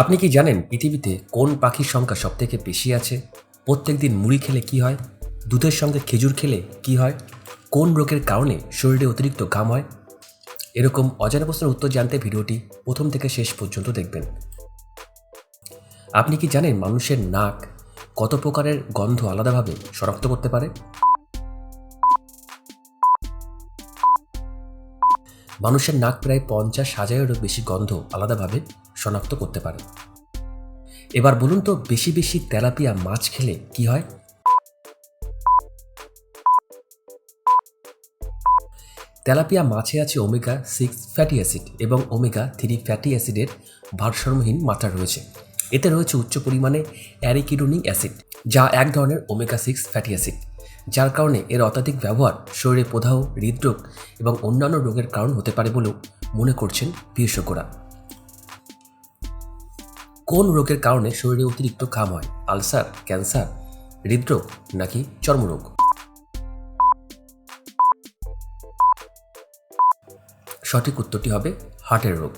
আপনি কি জানেন পৃথিবীতে কোন পাখির সংখ্যা সবথেকে বেশি আছে? প্রত্যেক দিন মুড়ি খেলে কি হয়? দুধের সঙ্গে খেজুর খেলে কি হয়? কোন রোগের কারণে শরীরে অতিরিক্ত ঘাম হয়? এরকম অজানা প্রশ্নের উত্তর জানতে ভিডিওটি প্রথম থেকে শেষ পর্যন্ত দেখবেন। আপনি কি জানেন মানুষের নাক কত প্রকারের গন্ধ আলাদাভাবে শনাক্ত করতে পারে? মানুষের নাক প্রায় পঞ্চাশ হাজারেরও বেশি গন্ধ আলাদাভাবে শনাক্ত করতে পারে। এবার বলুন তো, বেশি বেশি তেলাপিয়া মাছ খেলে কি হয়? তেলাপিয়া মাছে আছে ওমেগা সিক্স ফ্যাটি অ্যাসিড এবং ওমেগা থ্রি ফ্যাটি অ্যাসিডের ভারসাম্যহীন মাত্রা রয়েছে। এতে রয়েছে উচ্চ পরিমাণে অ্যারিকিডোনিক অ্যাসিড, যা এক ধরনের ওমেগা সিক্স ফ্যাটি অ্যাসিড, যার কারণে এর অত্যাধিক ব্যবহার শরীরে প্রদাহ, হৃদরোগ এবং অন্যান্য রোগের কারণ হতে পারে বলেও মনে করছেন বিশেষজ্ঞরা। কোন রোগের কারণে শরীরে অতিরিক্ত ঘাম হয়? আলসার, ক্যান্সার, হৃদরোগ নাকি চর্মরোগ? সঠিক উত্তরটি হবে হার্টের রোগ।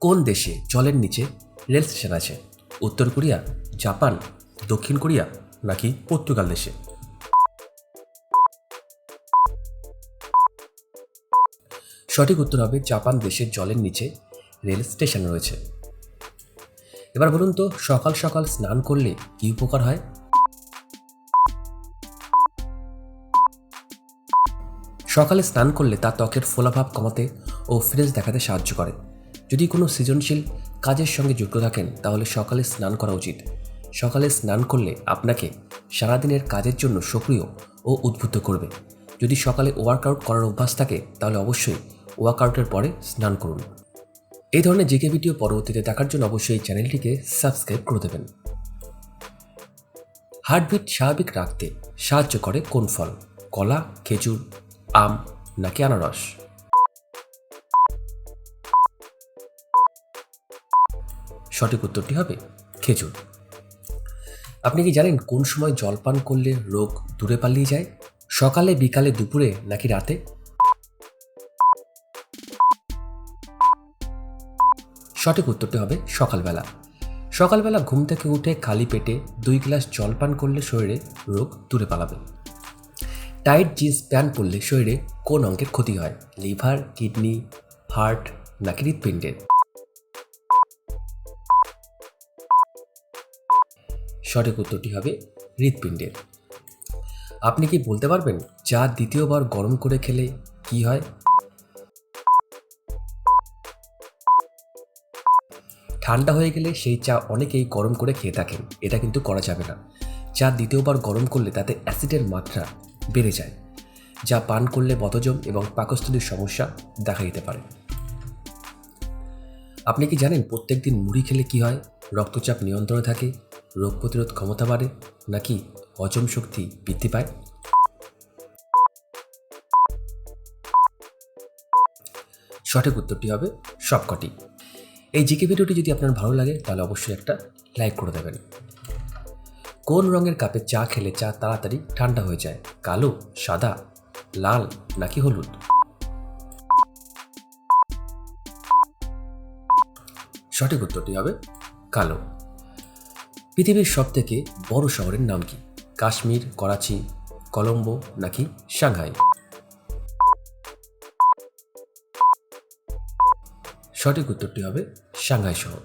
কোন দেশে জলের নিচে রেল স্টেশন আছে? উত্তর কোরিয়া, জাপান, দক্ষিণ কোরিয়া নাকি পর্তুগাল দেশে? সঠিক উত্তর হবে জাপান দেশের জলের নিচে রেল স্টেশন রয়েছে। এবার বলুন তো, সকাল সকাল স্নান করলে কি উপকার হয়? সকালে স্নান করলে তা ত্বকের ফোলাভাব কমাতে ও ফ্রেশ দেখাতে সাহায্য করে। যদি কোনো সৃজনশীল কাজের সঙ্গে যুক্ত থাকেন, তাহলে সকালে স্নান করা উচিত। সকালে স্নান করলে আপনাকে সারাদিনের কাজের জন্য সক্রিয় ও উদ্বুদ্ধ করবে। যদি সকালে ওয়ার্কআউট করার অভ্যাস থাকে, তাহলে অবশ্যই ওয়ার্কআউটের পরে স্নান করুন। এই ধরনের জিকে ভিডিও পরবর্তীতে দেখার জন্য অবশ্যই এই চ্যানেলটিকে সাবস্ক্রাইব করে দেবেন। হার্টবিট স্বাভাবিক রাখতে সাহায্য করে কোন ফল? কলা, খেজুর, আম নাকি আনারস? সঠিক উত্তরটি হবে খেজুর। আপনি কি জানেন কোন সময় জল পান করলে রোগ দূরে পালিয়ে যায়? সকালে, বিকালে, দুপুরে নাকি রাতে? সঠিক উত্তরটি হবে সকালবেলা। সকালবেলা ঘুম থেকে উঠে খালি পেটে দুই গ্লাস জল পান করলে শরীরে রোগ দূরে পালাবে। টাইট জিন্স প্যান্ট পরলে শরীরে কোন অঙ্গের ক্ষতি হয়? লিভার, কিডনি, হার্ট নাকি হৃৎপিণ্ডের? সঠিক উত্তরটি হবে হৃৎপিণ্ডের। আপনি কি বলতে পারবেন চা দ্বিতীয়বার গরম করে খেলে কি হয়? ঠান্ডা হয়ে গেলে সেই চা অনেকেই গরম করে খেয়ে থাকেন। এটা কিন্তু করা যাবে না। চা দ্বিতীয়বার গরম করলে তাতে অ্যাসিডের মাত্রা বেড়ে যায়, যা পান করলে বদজম এবং পাকস্থলীর সমস্যা দেখা দিতে পারে। আপনি কি জানেন প্রত্যেকদিন মুড়ি খেলে কি হয়? রক্তচাপ নিয়ন্ত্রণে থাকে, রোগ প্রতিরোধ ক্ষমতা বাড়ে, নাকি হজম শক্তি বৃদ্ধি পায়? সঠিক উত্তরটি হবে সবকটি। এই জিকে ভিডিওটি যদি আপনার ভালো লাগে, তাহলে অবশ্যই একটা লাইক করে দেবেন। কোন রঙের কাপে চা খেলে চা তাড়াতাড়ি ঠান্ডা হয়ে যায়? কালো, সাদা, লাল নাকি হলুদ? সঠিক উত্তরটি হবে কালো। পৃথিবীর সব থেকে বড় শহরের নাম কি? কাশ্মীর, করাচি, কলম্বো নাকি সাংহাই? সঠিক উত্তরটি হবে সাংহাই শহর।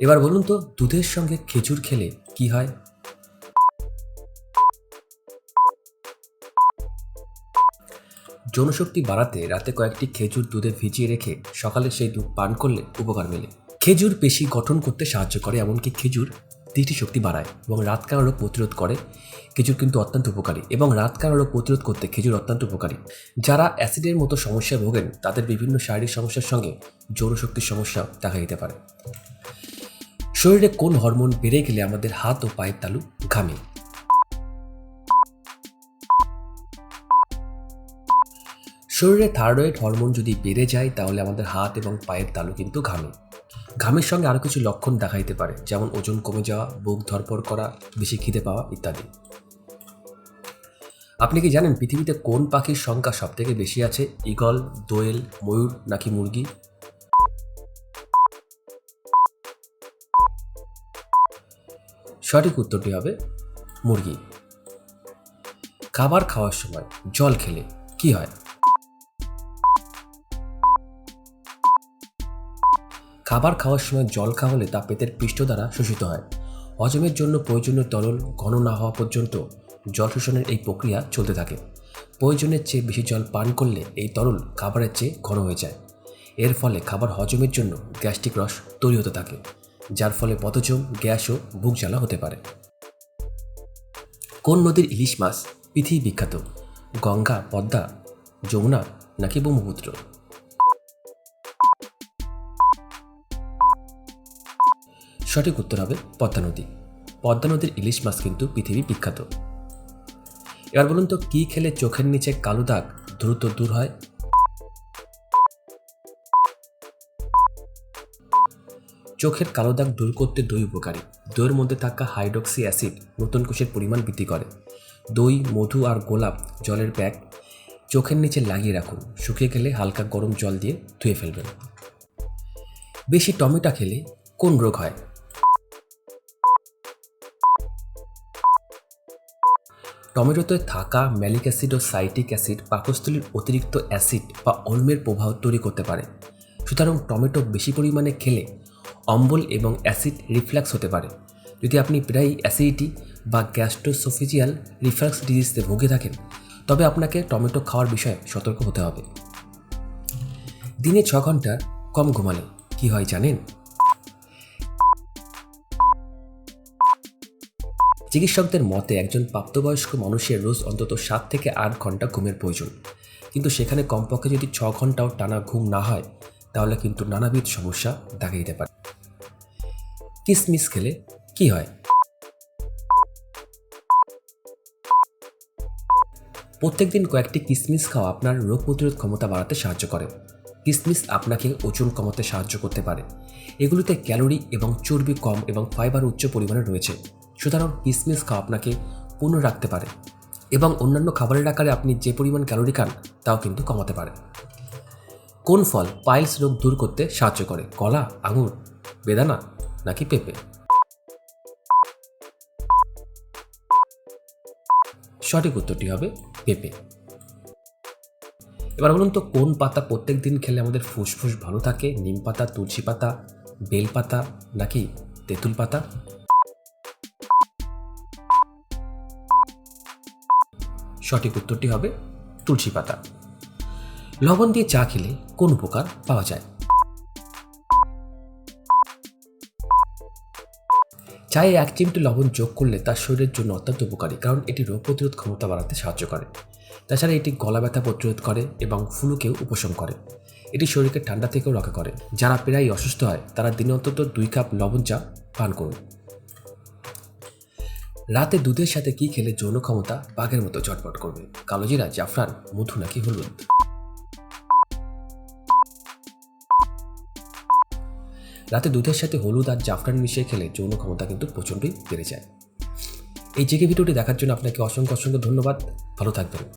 এবার বলুন তো, দুধের সঙ্গে খেজুর খেলে কি হয়? যৌনশক্তি বাড়াতে রাতে কয়েকটি খেজুর দুধে ভিজিয়ে রেখে সকালে সেই দুধ পান করলে উপকার মেলে। খেজুর পেশি গঠন করতে সাহায্য করে, এমনকি খেজুর দৃষ্টিশক্তি বাড়ায় এবং রাতকানা রোগ প্রতিরোধ করে। খেজুর কিন্তু অত্যন্ত উপকারী এবং রাতকানা রোগ প্রতিরোধ করতে খেজুর অত্যন্ত উপকারী। যারা অ্যাসিডের মতো সমস্যায় ভোগেন, তাদের বিভিন্ন শারীরিক সমস্যার সঙ্গে যৌনশক্তির সমস্যা দেখা দিতে পারে। শরীরে কোন হরমোন বেড়ে গেলে আমাদের হাত ও পায়ের তালু ঘামে? শরীরে থাইরয়েড হরমোন যদি বেড়ে যায়, তাহলে আমাদের হাত এবং পায়ের তালু কিন্তু ঘামে। ঘামের সঙ্গে আরও কিছু লক্ষণ দেখাইতে পারে, যেমন ওজন কমে যাওয়া, বুক ধরপর করা, বেশি খিদে পাওয়া ইত্যাদি। আপনি কি জানেন পৃথিবীতে কোন পাখির সংখ্যা সবথেকে বেশি আছে? ইগল দোয়েল, ময়ূর নাকি মুরগি? সঠিক উত্তরটি হবে মুরগি। খাবার খাওয়ার সময় জল খেলে কি হয়? খাবার খাওয়ার সময় জল খাওয়া হলে তা পেটের পৃষ্ঠ দ্বারা শোষিত হয়। হজমের জন্য প্রয়োজনীয় তরল ঘন না হওয়া পর্যন্ত জল শোষণের এই প্রক্রিয়া চলতে থাকে। প্রয়োজনের চেয়ে বেশি জল পান করলে এই তরল খাবারের চেয়ে ঘন হয়ে যায়। এর ফলে খাবার হজমের জন্য গ্যাস্ট্রিক রস তৈরি হতে থাকে, যার ফলে পথজম গ্যাস ও বুক জ্বালা হতে পারে। কোন নদীর ইলিশ মাছ পৃথিবী বিখ্যাত? গঙ্গা, পদ্মা, যমুনা নাকি ব্রহ্মপুত্র? সঠিক উত্তর হবে পদ্মা নদী। পদ্মা নদীর ইলিশ মাছ কিন্তু পৃথিবী বিখ্যাত। এবার বলুন তো, কি খেলে চোখের নিচে কালো দাগ দ্রুত দূর হয়? চোখের কালো দাগ দূর করতে দই উপকারী। দইয়ের মধ্যে থাকা হাইড্রক্সি অ্যাসিড নতুন কোষের পরিমাণ বৃদ্ধি করে। দই, মধু আর গোলাপ জলের ব্যাগ চোখের নিচে লাগিয়ে রাখুন। শুকিয়ে গেলে হালকা গরম জল দিয়ে ধুয়ে ফেলবেন। বেশি টমেটো খেলে কোন রোগ হয়? টমেটোতে থাকা ম্যালিক অ্যাসিড ও সাইটিক অ্যাসিড পাকস্থলীর অতিরিক্ত অ্যাসিড বা অম্লের প্রভাব তৈরি করতে পারে। সুতরাং টমেটো বেশি পরিমাণে খেলে অম্বল এবং অ্যাসিড রিফ্ল্যাক্স হতে পারে। যদি আপনি প্রায় অ্যাসিডিটি বা গ্যাস্ট্রোসোফিজিয়াল রিফ্ল্যাক্স ডিজিজে ভুগে থাকেন, তবে আপনাকে টমেটো খাওয়ার বিষয়ে সতর্ক হতে হবে। দিনে ছ ঘণ্টা কম ঘুমালে কি হয় জানেন? চিকিৎসকদের মতে, একজন প্রাপ্তবয়স্ক মানুষের রোজ অন্তত সাত থেকে আট ঘণ্টা ঘুমের প্রয়োজন। কিন্তু সেখানে কমপক্ষে যদি ছ ঘন্টাও টানা ঘুম না হয়, তাহলে কিন্তু নানাবিধ সমস্যা দেখা দিতে পারে। কিসমিস খেলে কি হয়? প্রত্যেকদিন কয়েকটি কিসমিস খাওয়া আপনার রোগ প্রতিরোধ ক্ষমতা বাড়াতে সাহায্য করে। কিসমিস আপনাকে ওজন কমাতে সাহায্য করতে পারে। এগুলিতে ক্যালোরি এবং চর্বি কম এবং ফাইবার উচ্চ পরিমাণে রয়েছে। সুতরাং কিসমিস খাওয়া আপনাকে পূর্ণ রাখতে পারে এবং অন্যান্য খাবারের আকারে আপনি যে পরিমাণ ক্যালোরি খান, তাও কিন্তু কমাতে পারে। কোন ফল পাইলস রোগ দূর করতে সাহায্য করে? কলা, আঙুর, বেদানা নাকি পেঁপে? সঠিক উত্তরটি হবে পেঁপে। এবার বলুন তো, কোন পাতা প্রত্যেক দিন খেলে আমাদের ফুসফুস ভালো থাকে? নিম পাতা, তুলসী পাতা, বেল পাতা নাকি তেঁতুল পাতা? সঠিক উত্তরটি হবে তুলসী পাতা। লবণ দিয়ে চা খেলে কোন উপকার পাওয়া যায়? চায়ে এক চিমটি লবণ যোগ করলে তার শরীরের জন্য অত্যন্ত উপকারী, কারণ এটি রোগ প্রতিরোধ ক্ষমতা বাড়াতে সাহায্য করে। তাছাড়া এটি গলা ব্যথা প্রতিরোধ করে এবং ফুলুকেও উপশম করে। এটি শরীরকে ঠান্ডা থেকেও রক্ষা করে। যারা প্রায় অসুস্থ হয়, তারা দিনে অন্তত দুই কাপ লবণ চা পান করুন। রাতে দুধের সাথে কি খেলে যৌন ক্ষমতা বাঘের মতো চটপট করবে? কালোজিরা, জাফরান, মধু নাকি হলুদ? রাতে দুধের সাথে হলুদ আর জাফরান মিশিয়ে খেলে যৌন ক্ষমতা কিন্তু প্রচণ্ডই বেড়ে যায়। এই জেগে ভিডিওটি দেখার জন্য আপনাকে অসংখ্য অসংখ্য ধন্যবাদ। ভালো থাকবেন।